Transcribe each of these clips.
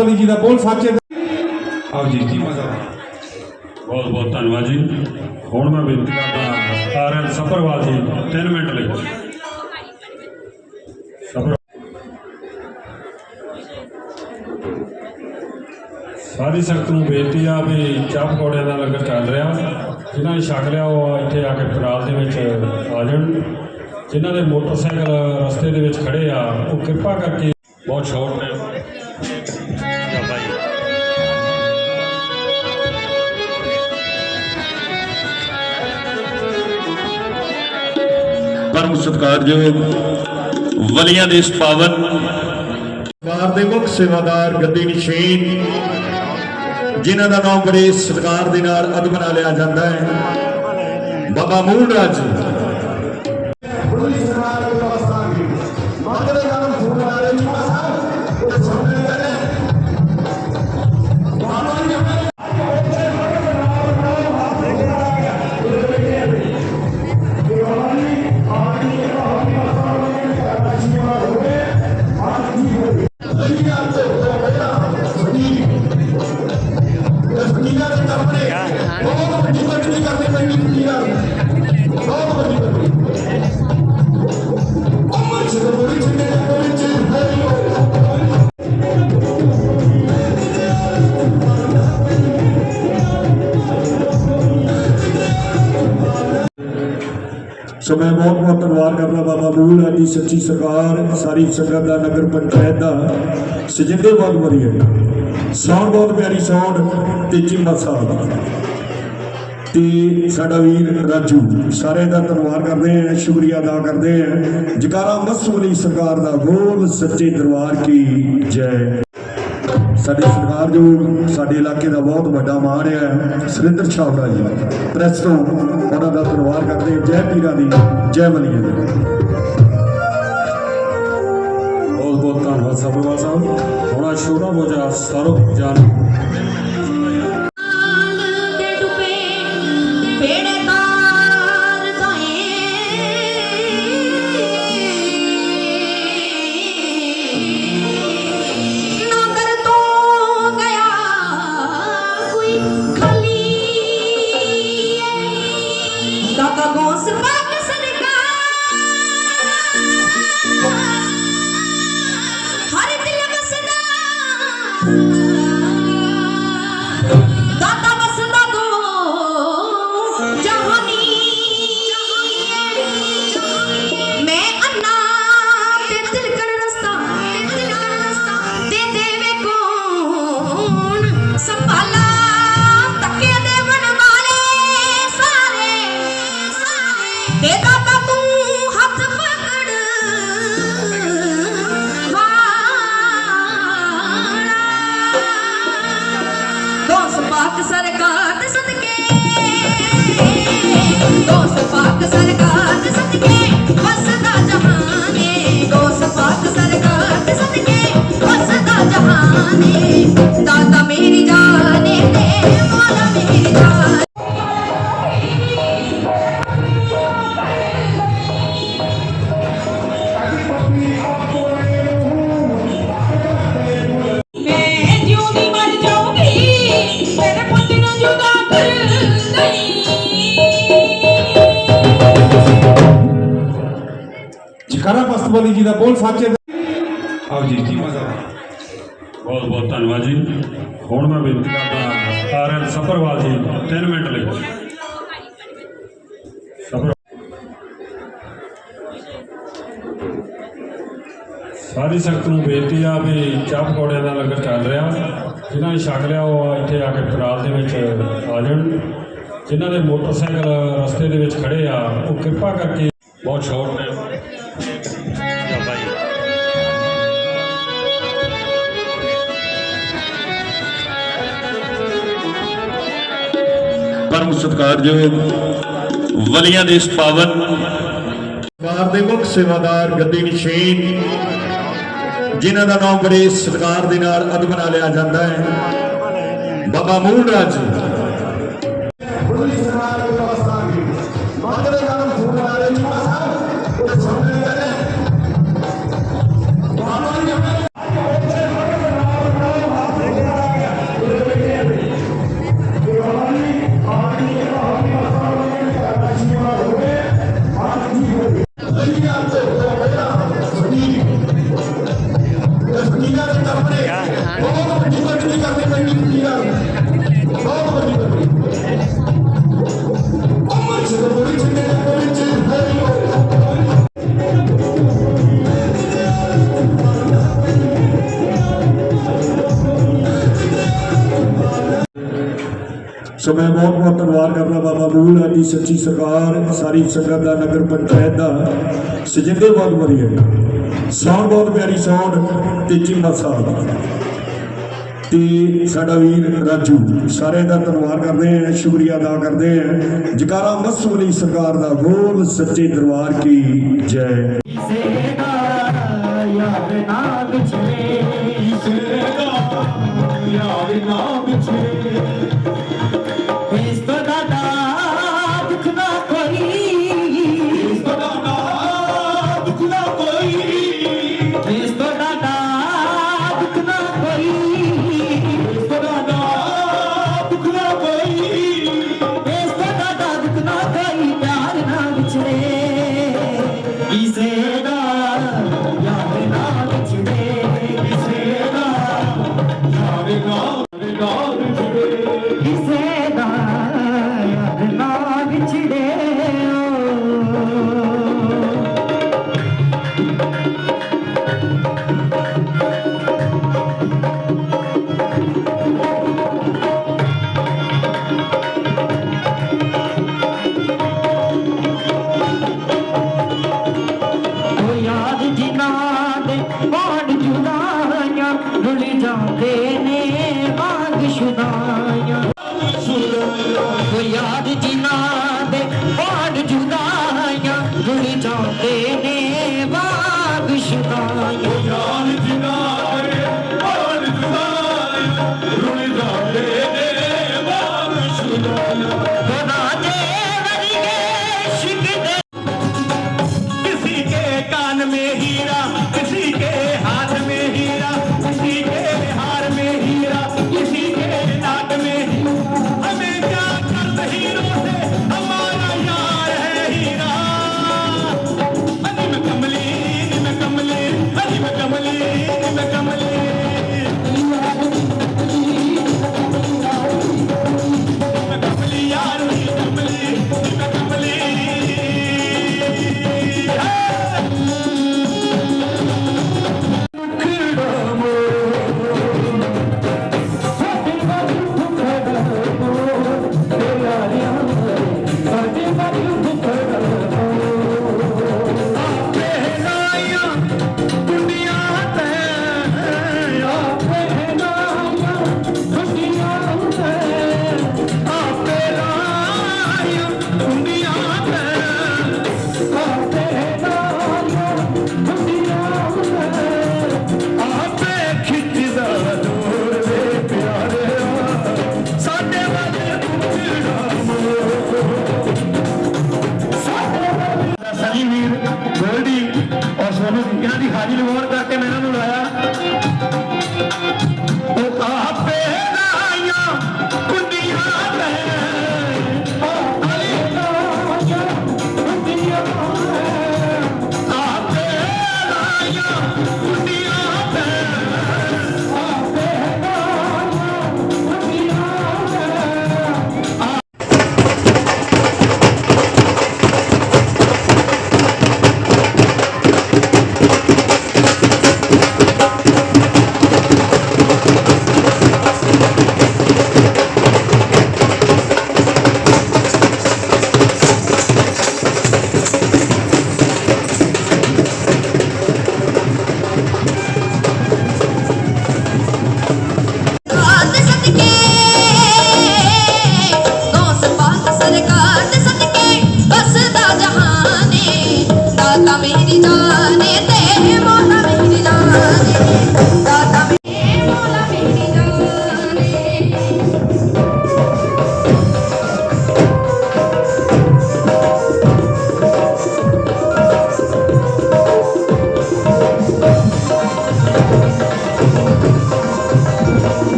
ਬਸਤਵਲੀ ਜੀ ਦਾ ਬੋਲ ਸਾਚੇ ਆਓ ਜੀ ਜੀ ਮਜ਼ਾ ਬਹੁਤ ਬਹੁਤ ਧੰਨਵਾਦ ਜੀ। ਹੁਣ ਮੈਂ ਬੇਨਤੀ ਕਰਦਾ ਆਰ ਐਨ ਸਫਰਵਾਲ ਜੀ 3 ਮਿੰਟ ਲਈ। ਸਾਰੀ ਸੰਗਤ ਨੂੰ ਬੇਨਤੀ ਆ ਵੀ ਚਾਹ ਪਕੌੜਿਆਂ ਦਾ ਲੰਗਰ ਚੱਲ ਰਿਹਾ। ਜਿਨ੍ਹਾਂ ਨੇ ਛਕ ਲਿਆ, ਉਹ ਇੱਥੇ ਆ ਕੇ ਪਰਾਲ ਦੇ ਵਿੱਚ ਆ ਜਾਣ। ਜਿਨ੍ਹਾਂ ਦੇ ਮੋਟਰਸਾਈਕਲ ਰਸਤੇ ਦੇ ਵਿੱਚ ਖੜੇ ਆ, ਉਹ ਕਿਰਪਾ ਕਰਕੇ ਬਹੁਤ ਸ਼ਾਰਟ ਨੇ। ਪਰਮ ਸਤਿਕਾਰਯੋਗ ਵਲੀਆਂ ਦੇ ਇਸ ਪਾਵਨ ਸਰਕਾਰ ਦੇ ਮੁੱਖ ਸੇਵਾਦਾਰ ਗੱਦੀ ਨਸ਼ੀਨ, ਜਿਨ੍ਹਾਂ ਦਾ ਨਾਮ ਬੜੇ ਸਤਿਕਾਰ ਦੇ ਨਾਲ ਅਦ ਬਣਾ ਲਿਆ ਜਾਂਦਾ ਹੈ। ਬਾਬਾ ਮੂਲ ਰਾਜ ਜੀ। ਸੋ ਮੈਂ ਬਹੁਤ ਬਹੁਤ ਧੰਨਵਾਦ ਕਰਦਾ ਬਾਬਾ ਬੂਲ ਰਾਜ ਦੀ ਸੱਚੀ ਸਰਕਾਰ, ਸਾਰੀ ਸੰਗਤ ਦਾ, ਨਗਰ ਪੰਚਾਇਤ ਦਾ। ਸਜਿੰਦੇ ਬਹੁਤ ਵਧੀਆ ਸੌਣ ਬਹੁਤ ਪਿਆਰੀ ਸੌਣ ਤੇ ਚਿੰਬਾ ਸਾਹਿਬ ਤੇ ਸਾਡਾ ਵੀਰ ਰਾਜੂ, ਸਾਰੇ ਦਾ ਧੰਨਵਾਦ ਕਰਦੇ ਆ ਸ਼ੁਕਰੀਆ ਅਦਾ ਕਰਦੇ ਆ ਜਕਾਰਾ ਮਸੂਲੀ ਸਰਕਾਰ ਦਾ ਬੋਲ, ਸੱਚੇ ਦਰਬਾਰ ਕੀ ਜੈ। ਸਾਡੇ ਸਰਕਾਰ ਜੋ ਸਾਡੇ ਇਲਾਕੇ ਦਾ ਬਹੁਤ ਵੱਡਾ ਮਾਣ ਹੈ। ਸੁਰਿੰਦਰ ਛਾਵੜਾ ਜੀ, ਪ੍ਰੈਸ ਤੋਂ ਉਹਨਾਂ ਦਾ ਧੰਨਵਾਦ ਕਰਦੇ ਜੈ ਪੀਰਾਂ ਦੀ, ਜੈ ਵਲੀਆਂ ਦੀ। ਬਹੁਤ ਬਹੁਤ ਧੰਨਵਾਦ ਸਭਰਵਾਲ ਸਾਹਿਬ। ਹੁਣ ਛੋਟਾ ਮੋਜਾ ਸਰਵ ਜਨ ਪਾਕ ਸਰਕਾਰ ਦੇ ਸਦਕੇ। ਦੋਸ ਪਾਕ ਸਰਕਾਰ ਦੇ ਸਦਕੇ, ਵਸਦਾ ਜਹਾਨੇ। ਦੋਸ ਪਾਕ ਸਰਕਾਰ ਦੇ ਸਦਕੇ, ਵਸਦਾ ਜਹਾਨੇ। ਦਾਤਾ ਮੇਰੀ ਜਾਨੇ ਤੇ ਮੌਲਾ ਮੇਰੀ ਜਾਨ ਜੀ ਦਾ ਬੋਲ ਸਾਚੇ ਆਓ ਜੀ ਜੀ ਮਜ਼ਾ ਬਹੁਤ ਬਹੁਤ ਧੰਨਵਾਦ ਜੀ। ਹੁਣ ਮੈਂ ਬੇਨਤੀ ਕਰਦਾ ਆਰ ਸਫਰਵਾਲ ਜੀ 3 ਮਿੰਟ ਲਈ। ਸਾਰੀ ਸੰਗਤ ਨੂੰ ਬੇਨਤੀ ਆ ਵੀ ਚਾਹ ਪਕੌੜਿਆਂ ਦਾ ਲੰਗਰ ਚੱਲ ਰਿਹਾ। ਜਿਨ੍ਹਾਂ ਨੇ ਛਕ ਲਿਆ, ਉਹ ਇੱਥੇ ਆ ਕੇ ਪਰਾਲ ਦੇ ਵਿੱਚ ਆ ਜਾਣ। ਜਿਨ੍ਹਾਂ ਦੇ ਮੋਟਰਸਾਈਕਲ ਰਸਤੇ ਦੇ ਵਿੱਚ ਖੜੇ ਆ, ਉਹ ਕਿਰਪਾ ਕਰਕੇ ਬਹੁਤ ਸ਼ੋਰ ਨੇ। ਪਰਮ ਸਤਿਕਾਰਯੋਗ ਵਲੀਆਂ ਦੇ ਇਸ ਪਾਵਨ ਸਰਕਾਰ ਦੇ ਮੁੱਖ ਸੇਵਾਦਾਰ ਗੱਦੀ ਨਸ਼ੀਨ ਜਿਨ੍ਹਾਂ ਦਾ ਨਾਮ ਬੜੇ ਸਤਿਕਾਰ ਦੇ ਨਾਲ ਅਦ ਬਣਾ ਲਿਆ ਜਾਂਦਾ ਹੈ। ਬਾਬਾ ਮੂਲ ਰਾਜ ਜੀ ਬਹੁਤ ਬਾਬਾ ਬੂਲਾ ਦੀ ਸੱਚੀ ਸਰਕਾਰ, ਸਾਰੀ ਸੰਗਤ ਦਾ, ਨਗਰ ਪੰਚਾਇਤ ਦਾ। ਸਜਿੰਦੇ ਬਹੁਤ ਵਧੀਆ। ਸਾਊਂਡ ਬਹੁਤ ਪਿਆਰੀ ਸਾਊਂਡ ਤੇ ਚਿੰਮਾ ਸਾਹਿਬ ਤੇ ਸਾਡਾ ਵੀਰ ਰਾਜੂ, ਸਾਰਿਆਂ ਦਾ ਧੰਨਵਾਦ ਕਰਦੇ ਹਾਂ, ਸ਼ੁਕਰੀਆ ਅਦਾ ਕਰਦੇ ਹਾਂ। ਜਕਾਰਾ ਮਸੂ ਮਸੂਲੀ ਸਰਕਾਰ ਦਾ ਬੋਲ, ਸੱਚੇ ਦਰਬਾਰ ਕੀ ਜੈ। ਇਸ ਬਾਣ ਜੁਦਾਈਆਂ ਰੁਲ ਜਾਂਦੇ ਨੇ ਵਾਂਗ ਸ਼ੁਦਾਈਆਂ। ਉਹ ਯਾਦ ਜਿਨ੍ਹਾਂ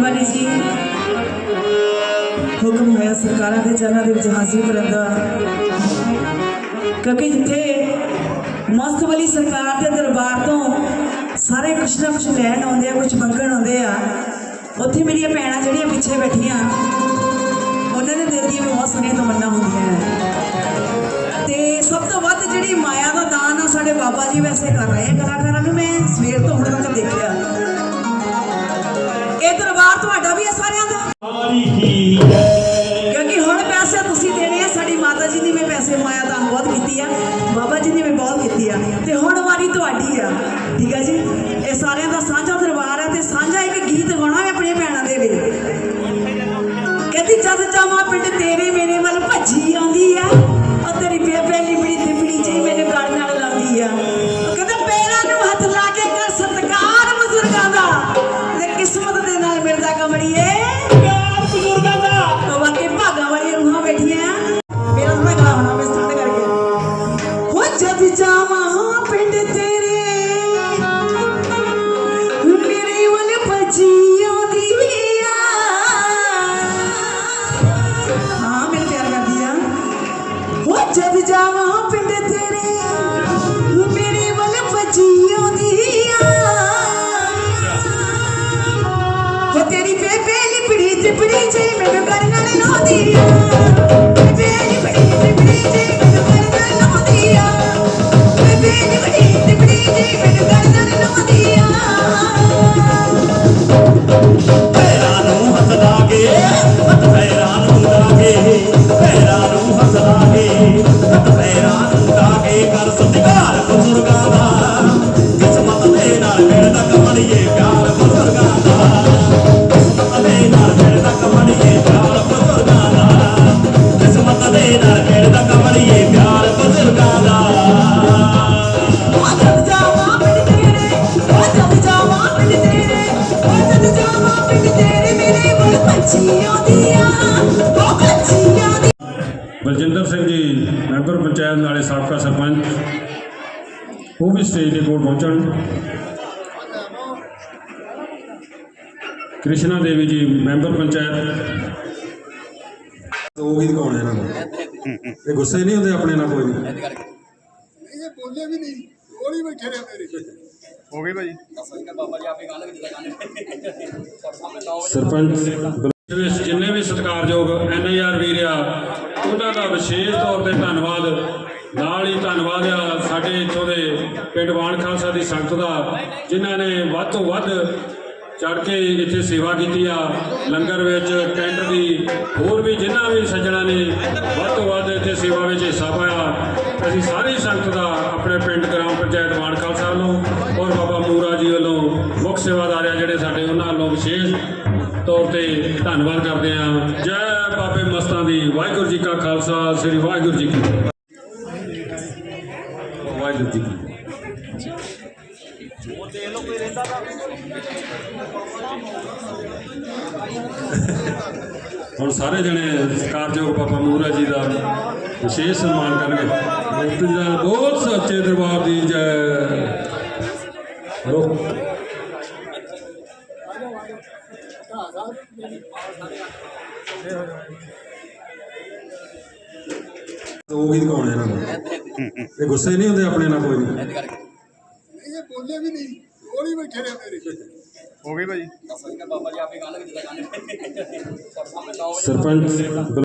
ਮਿਹਰਬਾਨੀ ਜੀ। ਹੁਕਮ ਹੋਇਆ ਸਰਕਾਰਾਂ ਦੇ ਚਰਨਾਂ ਦੇ ਵਿੱਚ ਹਾਜ਼ਰੀ ਕਰਨ ਦਾ। ਕਿਉਂਕਿ ਜਿੱਥੇ ਮਸਤ ਵਾਲੀ ਸਰਕਾਰ ਦੇ ਦਰਬਾਰ ਤੋਂ ਸਾਰੇ ਕੁਛ ਨਾ ਕੁਛ ਲੈਣ ਆਉਂਦੇ ਆ, ਕੁਛ ਮੰਗਣ ਆਉਂਦੇ ਆ, ਉੱਥੇ ਮੇਰੀਆਂ ਭੈਣਾਂ ਜਿਹੜੀਆਂ ਪਿੱਛੇ ਬੈਠੀਆਂ, ਉਹਨਾਂ ਦੇ ਦਿਲ ਦੀਆਂ ਵੀ ਬਹੁਤ ਸਾਰੀਆਂ ਤਮੰਨਾ ਹੁੰਦੀਆਂ ਹੈ ਤੇ ਸਭ ਤੋਂ ਵੱਧ ਜਿਹੜੀ ਮਾਇਆ ਦਾ ਦਾਨ ਆ, ਸਾਡੇ ਬਾਬਾ ਜੀ ਵੈਸੇ ਕਰ ਰਹੇ ਆ ਕਲਾਕਾਰਾਂ ਨੂੰ, ਮੈਂ ਸਵੇਰ ਤੋਂ ਹੁਣ ਤੱਕ ਦੇਖਿਆ। ਦਾ ਜਾਵਾਂ ਪਿੰਡ ਤੇਰੇ। ਮੇਰੇ ਵੱਲ ਭੱਜੀ ਆਉਂਦੀ ਆ। ਹੋ ਤੇਰੀ ਬੇਬੇ ਲਿਪੜੀ ਤਿਪੜੀ ਜੀ ਮੈਨੂੰ ਕਰ ਨਾਲ ਲਾਉਂਦੀ ਆ। ਬਲਜਿੰਦਰ ਸਿੰਘ ਜੀ ਮੈਂਬਰ ਪੰਚਾਇਤ ਨਾਲੇ ਸਾਬਕਾ ਸਰਪੰਚ। ਉਹ ਵੀ ਸਟੇਜ ਦੇ ਕੋਲ ਪਹੁੰਚਣ। ਕ੍ਰਿਸ਼ਨਾ ਦੇਵੀ ਜੀ ਮੈਂਬਰ ਪੰਚਾਇਤ। ਉਹ ਹੀ ਦਿਖਾਉਣੇ ਇਹਨਾਂ ਨੂੰ। ਇਹ ਗੁੱਸੇ ਨਹੀਂ ਹੁੰਦੇ ਆਪਣੇ ਨਾਲ ਕੋਈ ਵੀ? ਇਹ ਬੋਲੇ ਵੀ ਨਹੀਂ ਨਹੀਂ ਬੈਠੇ ਰਹੇ ਮੇਰੇ। ਸਰਪੰਚ ਬਲ- ਜਿੰਨੇ ਵੀ ਸਤਿਕਾਰਯੋਗ ਐਨਆਈਆਰ ਵੀਰ ਆ ਉਹਨਾਂ ਦਾ ਵਿਸ਼ੇਸ਼ ਤੌਰ ਤੇ ਧੰਨਵਾਦ। ਨਾਲ ਹੀ ਧੰਨਵਾਦ ਆ ਸਾਡੇ ਇੱਥੋਂ ਦੇ ਪਿੰਡ ਵਾਣ ਖਾਲਸਾ ਦੀ ਸੰਗਤ ਦਾ ਜਿਨ੍ਹਾਂ ਨੇ ਵੱਧ ਤੋਂ ਵੱਧ ਚੜ ਕੇ ਇੱਥੇ ਸੇਵਾ ਕੀਤੀ ਆ। ਲੰਗਰ ਵਿੱਚ ਟੈਂਟ ਦੀ ਹੋਰ ਵੀ ਜਿਨ੍ਹਾਂ ਵੀ ਸੱਜਣਾ ਨੇ ਵੱਧ ਤੋਂ ਵੱਧ ਇੱਥੇ ਸੇਵਾ ਵਿੱਚ ਹਿੱਸਾ ਪਾਇਆ। ਅਸੀਂ ਸਾਰੀ ਸੰਗਤ ਦਾ ਆਪਣੇ ਪਿੰਡ ਗ੍ਰਾਮ ਪੰਚਾਇਤ ਵਾਣ ਖਾਲਸਾ ਵੱਲੋਂ ਔਰ ਬਾਬਾ ਮੂਰਾ ਜੀ ਵੱਲੋਂ ਮੁੱਖ ਸੇਵਾਦਾਰ ਆ ਜਿਹੜੇ ਸਾਡੇ ਉਹਨਾਂ ਵੱਲੋਂ ਵਿਸ਼ੇਸ਼ ਤੌਰ ਤੇ ਧੰਨਵਾਦ ਕਰਦੇ ਹਾਂ। ਜੈ ਬਾਬੇ ਮਸਤਾਂ ਦੀ। ਵਾਹਿਗੁਰੂ ਜੀ ਕਾ ਖਾਲਸਾ, ਸ੍ਰੀ ਵਾਹਿਗੁਰੂ ਜੀ ਕੀ ਵਾਹਿਗੁਰੂ ਜੀ ਕੀ ਹੁਣ ਸਾਰੇ ਜਣੇ ਸਤਿਕਾਰਯੋਗ ਬਾਬਾ ਮੂਰਾ ਜੀ ਦਾ ਵਿਸ਼ੇਸ਼ ਸਨਮਾਨ ਕਰਨਗੇ। ਮੁਕਤੀ ਦਾ ਬਹੁਤ ਸੱਚੇ ਦਰਬਾਰ ਦੀ ਜੈ। ਰੁਕ ਉਹ ਹੀ ਦਿਖਾਉਣੇ ਇਹਨਾਂ ਨੂੰ। ਇਹ ਗੁੱਸੇ ਨਹੀਂ ਹੁੰਦੇ ਆਪਣੇ ਨਾਲ ਕੋਈ ਵੀ? ਇਹ ਬੋਲੇ ਵੀ ਨਹੀਂ ਉਹ ਨਹੀਂ ਬੈਠੇ ਰਹੇ ਮੇਰੇ। ਸਰਪੰਚ